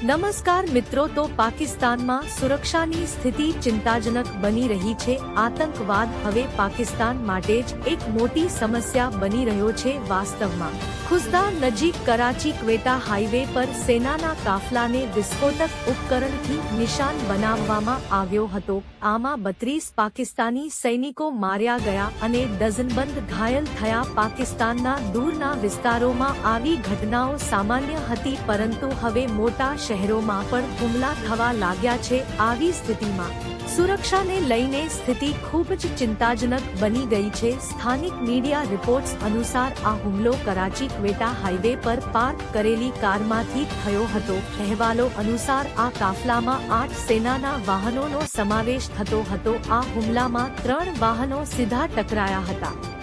નમસ્કાર મિત્રો, તો પાકિસ્તાનમાં સુરક્ષાની સ્થિતિ ચિંતાજનક બની રહી છે. આતંકવાદ હવે પાકિસ્તાન માટે જ એક મોટી સમસ્યા બની રહ્યો છે વાસ્તવમાં. ખુશદા નજીક કરાચી ક્વેટા હાઈવે પર સેનાના કાફલાને વિસ્ફોટક ઉપકરણથી નિશાન બનાવવામાં આવ્યો હતો. આમાં બત્રીસ પાકિસ્તાની સૈનિકો માર્યા ગયા અને ડઝનબંધ ઘાયલ થયા પાકિસ્તાનના દૂરના વિસ્તારોમાં આવી ઘટનાઓ સામાન્ય હતી, પરંતુ હવે મોટા શહેરોમાં પણ હુમલા થવા લાગ્યા છે આવી સ્થિતિમાં. સુરક્ષાને લઈને સ્થિતિ ખૂબ જ ચિંતાજનક બની ગઈ છે. સ્થાનિક મીડિયા રિપોર્ટ્સ અનુસાર આ હુમલો કરાચી ક્વેટા હાઈવે પર પાર્ક કરેલી કારમાંથી થયો હતો. અહેવાલો અનુસાર આ કાફલામાં આઠ સેનાના વાહનોનો સમાવેશ થતો હતો. આ હુમલામાં ત્રણ વાહનો સીધા ટકરાયા હતા.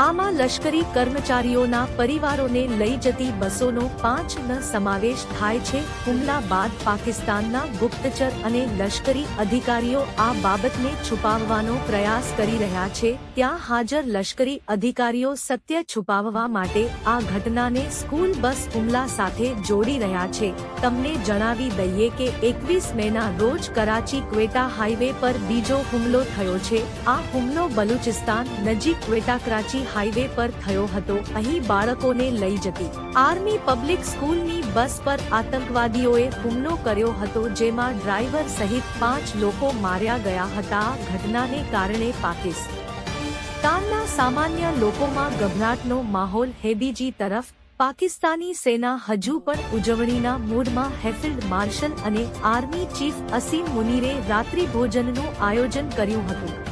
આમાં લશ્કરી કર્મચારીઓના પરિવારોને લઈ જતી બસોનો પાંચનો સમાવેશ થાય છે. હુમલા બાદ પાકિસ્તાનના ગુપ્તચર અને લશ્કરી અધિકારીઓ આ બાબતને છુપાવવાનો પ્રયાસ કરી રહ્યા છે. ત્યાં હાજર લશ્કરી અધિકારીઓ સત્ય છુપાવવા માટે આ ઘટનાને સ્કૂલ બસ હુમલા સાથે જોડી રહ્યા છે. તમને જણાવી દઈએ કે એકવીસ મેના રોજ કરાચી ક્વેટા હાઈવે પર બીજો હુમલો થયો છે. આ હુમલો બલુચિસ્તાન નજીક ક્વેટા કરાચી હાઈવે પર થયો હતો. અહીં બાળકોને લઈ જતી. આર્મી પબ્લિક સ્કૂલની બસ પર આતંકવાદીઓએ હુમલો કર્યો હતો, જેમાં ડ્રાઈવર સહિત પાંચ લોકો માર્યા ગયા હતા. ઘટનાને કારણે પાકિસ્તાનના સામાન્ય લોકોમાં ગભરાટનો માહોલ હેબીજી તરફ. પાકિસ્તાની સેના હજુ પણ ઉજવણીના મૂડમાં હેફિલ્ડ માર્શલ અને આર્મી ચીફ અસીમ મુનીરે રાત્રિ ભોજનનું આયોજન કર્યું હતું.